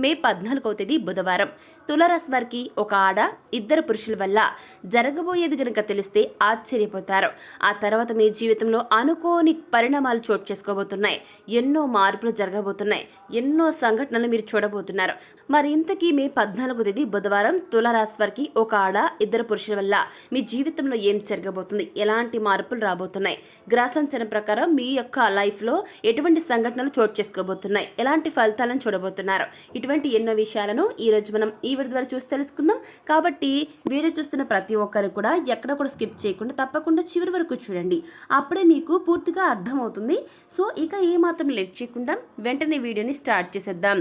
మే పద్నాలుగవ తేదీ బుధవారం. తులరాశి వారికి ఒక ఆడ ఇద్దరు పురుషుల వల్ల జరగబోయేది గనుక తెలిస్తే ఆశ్చర్యపోతారు. ఆ తర్వాత మీ జీవితంలో అనుకోని పరిణామాలు చోటు చేసుకోబోతున్నాయి. ఎన్నో మార్పులు జరగబోతున్నాయి. ఎన్నో సంఘటనలు మీరు చూడబోతున్నారు. మరి ఇంతకీ మే పద్నాలుగో తేదీ బుధవారం తులరాశి వారికి ఒక ఆడ ఇద్దరు పురుషుల వల్ల మీ జీవితంలో ఏం జరగబోతుంది? ఎలాంటి మార్పులు రాబోతున్నాయి? గ్రాసంచన ప్రకారం మీ యొక్క లైఫ్లో ఎటువంటి సంఘటనలు చోటు చేసుకోబోతున్నాయి? ఎలాంటి ఫలితాలను చూడబోతున్నారు? ఇటువంటి ఎన్నో విషయాలను ఈ రోజు మనం ఈ వీడియో ద్వారా చూసి తెలుసుకుందాం. కాబట్టి వీడియో చూస్తున్న ప్రతి ఒక్కరు కూడా ఎక్కడ కూడా స్కిప్ చేయకుండా తప్పకుండా చివరి వరకు చూడండి. అప్పుడే మీకు పూర్తిగా అర్థమవుతుంది. సో ఇక ఏ మాత్రం లేట్ చేయకుండా వెంటనే వీడియోని స్టార్ట్ చేసేద్దాం.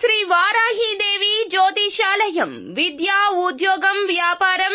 శ్రీ వారాహీదేవి జ్యోతిషాలయం విద్య ఉద్యోగం వ్యాపారం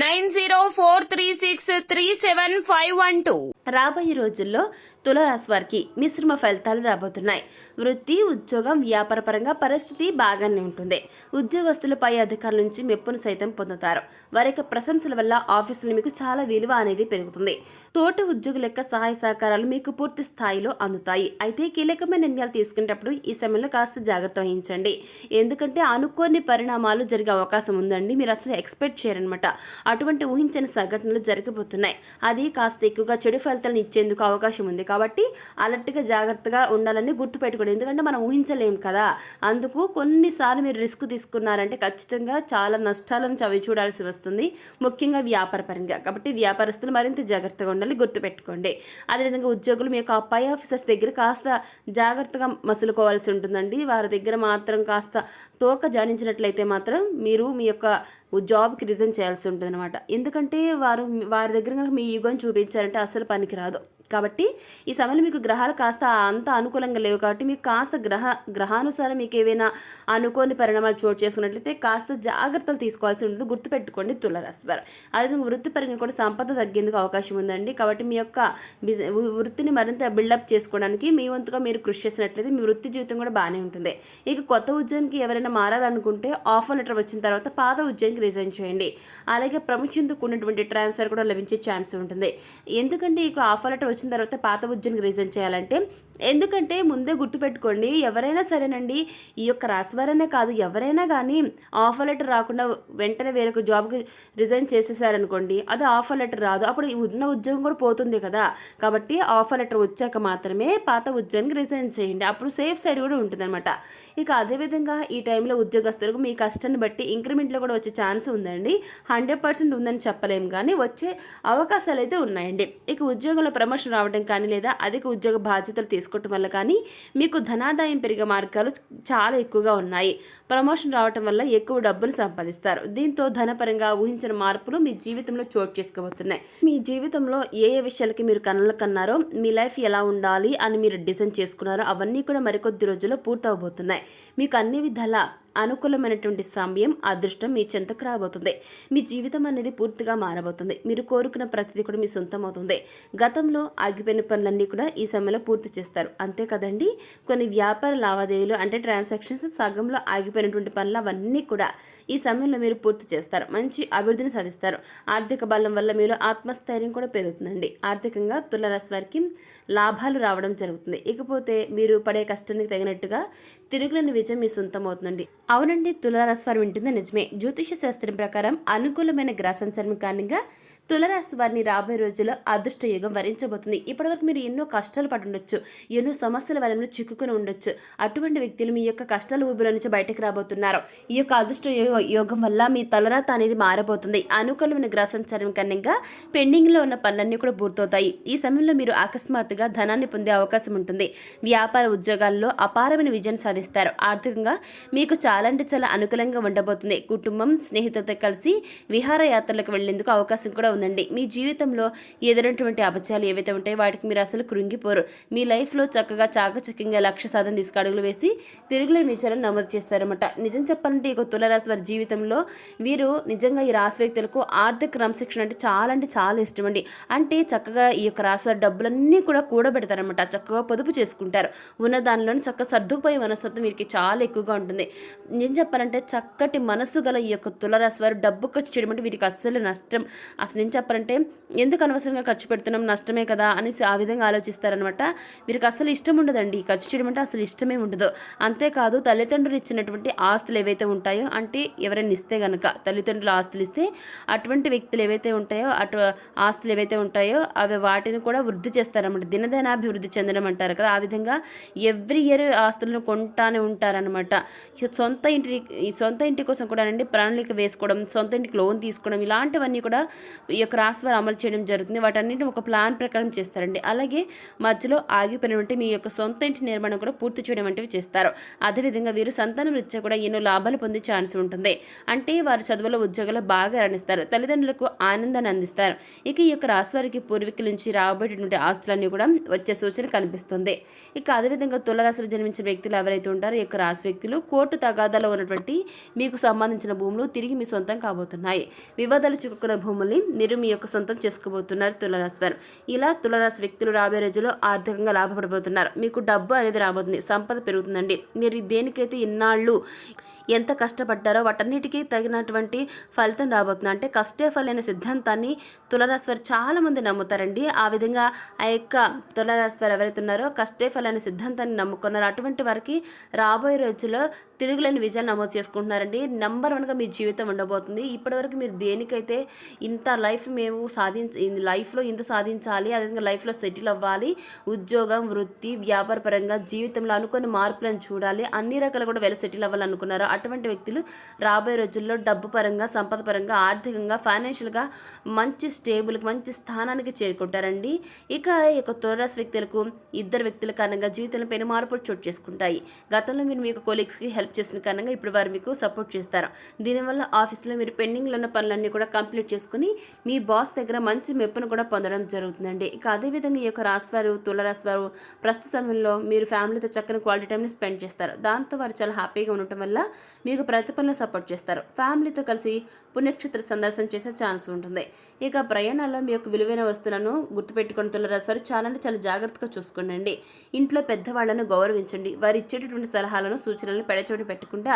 nine zero four three six three seven five one two. రాబోయే రోజుల్లో తులరాశి వారికి మిశ్రమ ఫలితాలు రాబోతున్నాయి. వృత్తి ఉద్యోగం వ్యాపార పరంగా పరిస్థితి బాగానే ఉంటుంది. ఉద్యోగస్తులు పై అధికారుల నుంచి మెప్పును సైతం పొందుతారు. వారి యొక్క ప్రశంసల వల్ల ఆఫీసులో మీకు చాలా విలువ అనేది పెరుగుతుంది. తోటి ఉద్యోగుల యొక్క సహాయ సహకారాలు మీకు పూర్తి స్థాయిలో అందుతాయి. అయితే కీలకమైన నిర్ణయాలు తీసుకునేటప్పుడు ఈ సమయంలో కాస్త జాగ్రత్త వహించండి. ఎందుకంటే అనుకోని పరిణామాలు జరిగే అవకాశం ఉందండి. మీరు అసలు ఎక్స్పెక్ట్ చేయరనమాట అటువంటి ఊహించని సంఘటనలు జరగబోతున్నాయి. అది కాస్త ఎక్కువగా చెడు ఫలితాలను ఇచ్చేందుకు అవకాశం ఉంది. కాబట్టి అలర్ట్గా జాగ్రత్తగా ఉండాలని గుర్తుపెట్టుకోండి. ఎందుకంటే మనం ఊహించలేం కదా. అందుకు కొన్నిసార్లు మీరు రిస్క్ తీసుకున్నారంటే ఖచ్చితంగా చాలా నష్టాలను చవి చూడాల్సి వస్తుంది. ముఖ్యంగా వ్యాపార పరంగా. కాబట్టి వ్యాపారస్తులు మరింత జాగ్రత్తగా ఉండాలి. గుర్తుపెట్టుకోండి. అదేవిధంగా ఉద్యోగులు మీ యొక్క పై ఆఫీసర్స్ దగ్గర కాస్త జాగ్రత్తగా మసులుకోవాల్సి ఉంటుందండి. వారి దగ్గర మాత్రం కాస్త తోక జాడించినట్లయితే మాత్రం మీరు మీ యొక్క జాబ్కి రిజైన్ చేయాల్సి ఉంటుంది అనమాట ఎందుకంటే వారు వారి దగ్గర కనుక మీ ఈగోని చూపించారంటే అసలు పనికిరాదు. కాబట్టి ఈ సమయంలో మీకు గ్రహాలు కాస్త అంత అనుకూలంగా లేవు కాబట్టి మీకు కాస్త గ్రహ గ్రహానుసారం మీకు ఏవైనా అనుకోని పరిణామాలు చోటు చేసుకున్నట్లయితే కాస్త జాగ్రత్తలు తీసుకోవాల్సి ఉంటుంది. గుర్తుపెట్టుకోండి తులరాశి వారు. అదేవిధంగా వృత్తిపరంగా కూడా సంపద తగ్గేందుకు అవకాశం ఉందండి. కాబట్టి మీ యొక్క బిజ వృత్తిని మరింత బిల్డప్ చేసుకోవడానికి మీ వంతుగా మీరు కృషి చేసినట్లయితే మీ వృత్తి జీవితం కూడా బాగానే ఉంటుంది. ఇక కొత్త ఉద్యోగానికి ఎవరైనా మారాలనుకుంటే ఆఫర్ లెటర్ వచ్చిన తర్వాత పాత ఉద్యోగానికి రిజైన్ చేయండి. అలాగే ప్రమోషన్తో ఉన్నటువంటి ట్రాన్స్ఫర్ కూడా లభించే ఛాన్స్ ఉంటుంది. ఎందుకంటే ఇక ఆఫర్ లెటర్ వచ్చిన తర్వాత పాత ఉద్యోగానికి రిజైన్ చేయాలంటే ఎందుకంటే ముందే గుర్తుపెట్టుకోండి ఎవరైనా సరేనండి ఈ యొక్క రాశివారనే కాదు ఎవరైనా కానీ ఆఫర్ లెటర్ రాకుండా వెంటనే వేరొక జాబ్కి రిజైన్ చేసేసారనుకోండి అది ఆఫర్ లెటర్ రాదు. అప్పుడు ఈ ఉన్న ఉద్యోగం కూడా పోతుంది కదా. కాబట్టి ఆఫర్ లెటర్ వచ్చాక మాత్రమే పాత ఉద్యోగానికి రిజైన్ చేయండి. అప్పుడు సేఫ్ సైడ్ కూడా ఉంటుందన్నమాట. ఇక అదేవిధంగా ఈ టైంలో ఉద్యోగస్తులకు మీ కష్టాన్ని బట్టి ఇంక్రిమెంట్లో కూడా వచ్చే ఛాన్స్ ఉందండి. హండ్రెడ్ పర్సెంట్ ఉందని చెప్పలేము కానీ వచ్చే అవకాశాలు అయితే ఉన్నాయండి. ఇక ఉద్యోగంలో ప్రమోషన్ రావడం కానీ లేదా అధిక ఉద్యోగ బాధ్యతలు చేసుకోవటం వల్ల కానీ మీకు ధనాదాయం పెరిగే మార్గాలు చాలా ఎక్కువగా ఉన్నాయి. ప్రమోషన్ రావటం వల్ల ఎక్కువ డబ్బులు సంపాదిస్తారు. దీంతో ధనపరంగా ఊహించిన మార్పులు మీ జీవితంలో చోటు చేసుకోబోతున్నాయి. మీ జీవితంలో ఏ ఏ విషయాలకి మీరు కన్నులు కన్నారో మీ లైఫ్ ఎలా ఉండాలి అని మీరు డిజైన్ చేసుకున్నారో అవన్నీ కూడా మరికొద్ది రోజుల్లో పూర్తవబోతున్నాయి. మీకు అన్ని విధాల అనుకూలమైనటువంటి సమయం అదృష్టం మీ చెంతకు రాబోతుంది. మీ జీవితం అనేది పూర్తిగా మారబోతుంది. మీరు కోరుకున్న ప్రతిదీ కూడా మీ సొంతం అవుతుంది. గతంలో ఆగిపోయిన పనులన్నీ కూడా ఈ సమయంలో పూర్తి చేస్తారు. అంతే కదండి? కొన్ని వ్యాపార లావాదేవీలు అంటే ట్రాన్సాక్షన్స్ సగంలో ఆగిపోయినటువంటి పనులు అవన్నీ కూడా ఈ సమయంలో మీరు పూర్తి చేస్తారు. మంచి అభివృద్ధిని సాధిస్తారు. ఆర్థిక బలం వల్ల మీరు ఆత్మస్థైర్యం కూడా పెరుగుతుందండి. ఆర్థికంగా తులరాశి వారికి లాభాలు రావడం జరుగుతుంది. ఇకపోతే మీరు పడే కష్టానికి తగినట్టుగా తిరుగులేని విజయం మీ సొంతమవుతుందండి. అవునండి తులారాశి వారు వింటుంది నిజమే. జ్యోతిష శాస్త్రం ప్రకారం అనుకూలమైన గ్రహ సంచారం కారణంగా తులరాశి వారిని రాబోయే రోజుల్లో అదృష్ట యుగం వరించబోతుంది. ఇప్పటివరకు మీరు ఎన్నో కష్టాలు పడి ఉండొచ్చు ఎన్నో సమస్యల వలన చిక్కుకుని ఉండొచ్చు. అటువంటి వ్యక్తులు మీ యొక్క కష్టాల ఊబిలో నుంచి బయటకు రాబోతున్నారు. ఈ యొక్క అదృష్ట యోగ- యోగం వల్ల మీ తలరాత అనేది మారబోతుంది. అనుకూలమైన గ్రహ సంచారం కారణంగా పెండింగ్లో ఉన్న పనులన్నీ కూడా పూర్తవుతాయి. ఈ సమయంలో మీరు అకస్మాత్తుగా ధనాన్ని పొందే అవకాశం ఉంటుంది. వ్యాపార ఉద్యోగాల్లో అపారమైన విజయం సాధిస్తారు. ఆర్థికంగా మీకు చాలా అంటే చాలా అనుకూలంగా ఉండబోతుంది. కుటుంబం స్నేహితులతో కలిసి విహారయాత్రలకు వెళ్ళేందుకు అవకాశం కూడా ఉందండి మీ జీవితంలో ఎదురైనటువంటి అబద్ధాలు ఏవైతే ఉంటాయో వాటికి మీరు అసలు కృంగిపోరు. మీ లైఫ్లో చక్కగా చాకచక్యంగా లక్ష్య సాధన తీసుకడుగులు వేసి తిరుగులేని నిజాలను నమోదు చేస్తారన్నమాట. నిజం చెప్పాలంటే ఈ యొక్క తులరాశి వారి జీవితంలో వీరు నిజంగా ఈ రాశి వ్యక్తులకు ఆర్థిక క్రమశిక్షణ అంటే చాలా అంటే చాలా ఇష్టం అండి అంటే చక్కగా ఈ యొక్క రాశి వారి డబ్బులన్నీ కూడా కూడబెడతారనమాట చక్కగా పొదుపు చేసుకుంటారు. ఉన్న దానిలోని చక్కగా సర్దుకుపోయే మనస్తత్వం వీరికి చాలా ఎక్కువగా ఉంటుంది. నిజం చెప్పాలంటే చక్కటి మనసు గల ఈ యొక్క తులరాశి వారు డబ్బు ఖర్చు చేయడం అంటే వీరికి అస్సలు నష్టం. అసలు ఏం చెప్పాలంటే ఎందుకు అనవసరంగా ఖర్చు పెడుతున్నాం నష్టమే కదా అనేసి ఆ విధంగా ఆలోచిస్తారనమాట వీరికి అసలు ఇష్టం ఉండదండి ఖర్చు చేయడం అంటే అసలు ఇష్టమే ఉండదు. అంతేకాదు తల్లిదండ్రులు ఇచ్చినటువంటి ఆస్తులు ఏవైతే ఉంటాయో అంటే ఎవరైనా ఇస్తే గనక తల్లిదండ్రులు ఆస్తులు ఇస్తే అటువంటి వ్యక్తులు ఏవైతే ఉంటాయో అటు ఆస్తులు ఏవైతే ఉంటాయో అవి వాటిని కూడా వృద్ధి చేస్తారనమాట దినదినాభివృద్ధి చెందడం అంటారు కదా ఆ విధంగా ఎవ్రీ ఇయర్ ఆస్తులను కొంటానే ఉంటారనమాట సొంత ఇంటి ఈ సొంత ఇంటి కోసం కూడా అండి ప్రణాళిక వేసుకోవడం సొంత ఇంటికి లోన్ తీసుకోవడం ఇలాంటివన్నీ కూడా ఈ యొక్క రాశి అమలు చేయడం జరుగుతుంది. వాటన్నిటిని ఒక ప్లాన్ ప్రకారం చేస్తారండి. అలాగే మధ్యలో ఆగిపోయినటువంటి మీ యొక్క సొంత ఇంటి నిర్మాణం కూడా పూర్తి చేయడం వంటివి చేస్తారు. అదేవిధంగా వీరు సంతానం రీత్యా కూడా ఎన్నో లాభాలు పొందే ఛాన్స్ ఉంటుంది. అంటే వారు చదువులో ఉద్యోగాలు బాగా రాణిస్తారు. తల్లిదండ్రులకు ఆనందాన్ని అందిస్తారు. ఇక ఈ యొక్క రాశివారికి పూర్వీకుల నుంచి రాబోయేటటువంటి ఆస్తులన్నీ కూడా వచ్చే సూచన కనిపిస్తుంది. ఇక అదేవిధంగా తులరాశిలో జన్మించిన వ్యక్తులు ఎవరైతే ఉంటారో ఈ యొక్క రాశి వ్యక్తులు కోర్టు తగాదాలో ఉన్నటువంటి మీకు సంబంధించిన భూములు తిరిగి మీ సొంతం కాబోతున్నాయి. వివాదాలు చిక్కుకున్న భూముల్ని మీరు మీ యొక్క సొంతం చేసుకోబోతున్నారు తులరాశి వారు. ఇలా తులరాశి వ్యక్తులు రాబోయే రోజుల్లో ఆర్థికంగా లాభపడబోతున్నారు. మీకు డబ్బు అనేది రాబోతుంది సంపద పెరుగుతుందండి. మీరు దేనికైతే ఇన్నాళ్ళు ఎంత కష్టపడ్డారో వాటన్నిటికీ తగినటువంటి ఫలితం రాబోతుంది. అంటే కష్టే ఫలైన సిద్ధాంతాన్ని తులరాశి వారు నమ్ముతారండి. ఆ విధంగా ఆ యొక్క తులరాశి వారు ఎవరైతే ఉన్నారో కష్టే ఫలైన సిద్ధాంతాన్ని నమ్ముకున్నారో అటువంటి వారికి రాబోయే రోజుల్లో తిరుగులేని విజయాన్ని నమోదు చేసుకుంటున్నారండి. నెంబర్ వన్గా మీ జీవితం ఉండబోతుంది. ఇప్పటివరకు మీరు దేనికైతే ఇంత లైఫ్ మేము సాధించ లైఫ్లో ఇంత సాధించాలి అదేవిధంగా లైఫ్లో సెటిల్ అవ్వాలి ఉద్యోగం వృత్తి వ్యాపార పరంగా జీవితంలో అనుకున్న మార్పులను చూడాలి అన్ని రకాలు కూడా వెళ్ళి సెటిల్ అవ్వాలనుకున్నారు అటువంటి వ్యక్తులు రాబోయే రోజుల్లో డబ్బు పరంగా సంపద పరంగా ఆర్థికంగా ఫైనాన్షియల్గా మంచి స్టేబుల్కి మంచి స్థానానికి చేరుకుంటారండి. ఇక ఈ యొక్క తోరాస్ వ్యక్తులకు ఇద్దరు వ్యక్తుల కారణంగా జీవితంలో పెను మార్పులు చోటు చేసుకుంటాయి. గతంలో మీరు మీ యొక్క కొలీగ్స్కి హెల్ప్ చేసిన కారణంగా ఇప్పుడు వారు మీకు సపోర్ట్ చేస్తారు. దీనివల్ల ఆఫీస్లో మీరు పెండింగ్లో ఉన్న పనులన్నీ కూడా కంప్లీట్ చేసుకుని మీ బాస్ దగ్గర మంచి మెప్పును కూడా పొందడం జరుగుతుందండి. ఇక అదేవిధంగా ఈ యొక్క రాశివారు వారు వారు ప్రస్తుత సమయంలో మీరు ఫ్యామిలీతో చక్కని క్వాలిటీ టైంని స్పెండ్ చేస్తారు. దాంతో వారు చాలా హ్యాపీగా ఉండటం వల్ల మీకు ప్రతి సపోర్ట్ చేస్తారు. ఫ్యామిలీతో కలిసి పుణ్యక్షేత్ర సందర్శన చేసే ఛాన్స్ ఉంటుంది. ఇక ప్రయాణాల్లో మీ యొక్క విలువైన వస్తువులను గుర్తుపెట్టుకుని తులరాశివారు చాలా అంటే చాలా జాగ్రత్తగా చూసుకోండి. ఇంట్లో పెద్దవాళ్ళను గౌరవించండి. వారు ఇచ్చేటటువంటి సలహాలను సూచనలను పెడచోటి పెట్టకుండా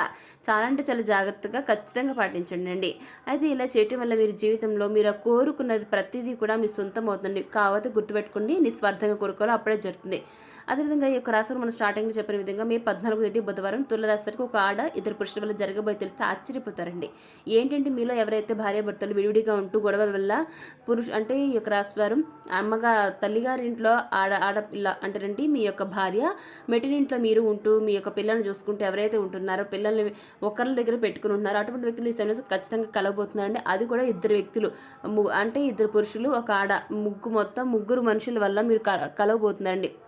చాలా అంటే చాలా జాగ్రత్తగా ఖచ్చితంగా పాటించండి. అండి అయితే ఇలా చేయటం వల్ల మీరు జీవితంలో మీరు కోరుకున్నది ప్రతిదీ కూడా మీ సొంతం అవుతుంది. కాకపోతే గుర్తుపెట్టుకోండి నిస్వార్థంగా కోరుకోవాలో అప్పుడే జరుగుతుంది. అదేవిధంగా ఈ యొక్క రాశిలో మనం స్టార్టింగ్లో చెప్పిన విధంగా మే పద్నాలుగు తేదీ బుధవారం తులరాశి వారికి ఒక ఆడ ఇద్దరు పురుషుల వల్ల జరగబోయే తెలిస్తే ఆశ్చర్యపోతారండి. ఏంటంటే మీలో ఎవరైతే భార్యాభర్తలు విడివిడిగా ఉంటూ గొడవల వల్ల పురుష అంటే ఈ యొక్క రాశి వారు అమ్మగా తల్లిగారింట్లో ఆడ ఆడపిల్ల అంటారండి మీ యొక్క భార్య మెటినింట్లో మీరు ఉంటూ మీ యొక్క పిల్లల్ని చూసుకుంటూ ఎవరైతే ఉంటున్నారో పిల్లల్ని ఒకరి దగ్గర పెట్టుకుని ఉంటున్నారో అటువంటి వ్యక్తులు ఈ సమయంలో ఖచ్చితంగా కలవబోతున్నారండి. అది కూడా ఇద్దరు వ్యక్తులు ము- అంటే ఇద్దరు పురుషులు ఒక ఆడ ముగ్గు మొత్తం ముగ్గురు మనుషుల వల్ల మీరు క-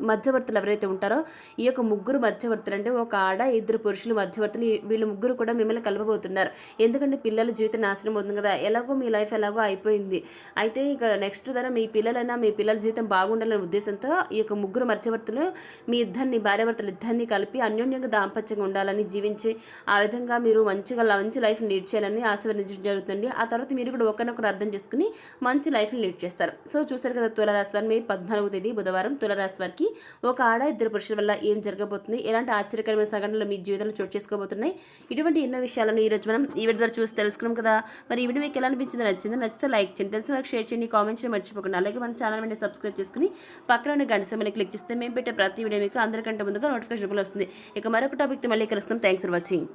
మధ్యవర్తి మధ్యవర్తులు ఎవరైతే ఉంటారో ఈ యొక్క ముగ్గురు మధ్యవర్తులు అంటే ఒక ఆడ ఇద్దరు పురుషులు మధ్యవర్తులు వీళ్ళు ముగ్గురు కూడా మిమ్మల్ని కలపబోతున్నారు ఎందుకంటే పిల్లల జీవితం నాశనం అవుతుంది కదా ఎలాగో మీ లైఫ్ ఎలాగో అయిపోయింది. అయితే ఇక నెక్స్ట్ ధర మీ పిల్లలైనా మీ పిల్లల జీవితం బాగుండాలనే ఉద్దేశంతో ఈ యొక్క ముగ్గురు మధ్యవర్తులు మీ ఇద్దరిని భార్యాభర్తలు ఇద్దరిని కలిపి అన్యోన్యంగా దాంపత్యంగా ఉండాలని జీవించి ఆ విధంగా మీరు మంచిగా మంచి లైఫ్ని లీడ్ చేయాలని ఆశీర్వదించడం జరుగుతుంది. ఆ తర్వాత మీరు కూడా ఒకరినొకరు అర్థం చేసుకుని మంచి లైఫ్ని లీడ్ చేస్తారు. సో చూసారు కదా తులరాశి వారు మే పద్నాలుగు తేదీ బుధవారం. తులరాశి వారికి ఒక ఒక ఆడ ఇద్దరు పురుషుల వల్ల ఏం జరగబోతుంది? ఎలాంటి ఆశ్చర్యకరమైన సంఘటనలు మీ జీవితంలో చోటు చేసుకోబోతున్నాయి? ఇటువంటి ఎన్నో విషయాలను ఈ రోజు మనం ఈ వీడియో ద్వారా చూసి తెలుసుకున్నాం కదా. మరి ఈ వీడియో మీకు ఎలా అనిపించింది నచ్చింది నచ్చితే లైక్ చేయండి. తెలిసిన వరకు షేర్ చేయండి. కామెంట్ చేయడం మర్చిపోకుండా. అలాగే మన ఛానల్ వెంటనే సబ్స్క్రైబ్ చేసుకుని పక్కన ఉన్న గంట సమయంలో క్లిక్ చేస్తే మేము పెట్టే ప్రతి వీడియో మీకు అందరికంటే ముందుగా నోటిఫికేషన్ వస్తుంది. ఇక మరొక టాపిక్తో మళ్ళీ కలుస్తాం. Thanks for watching.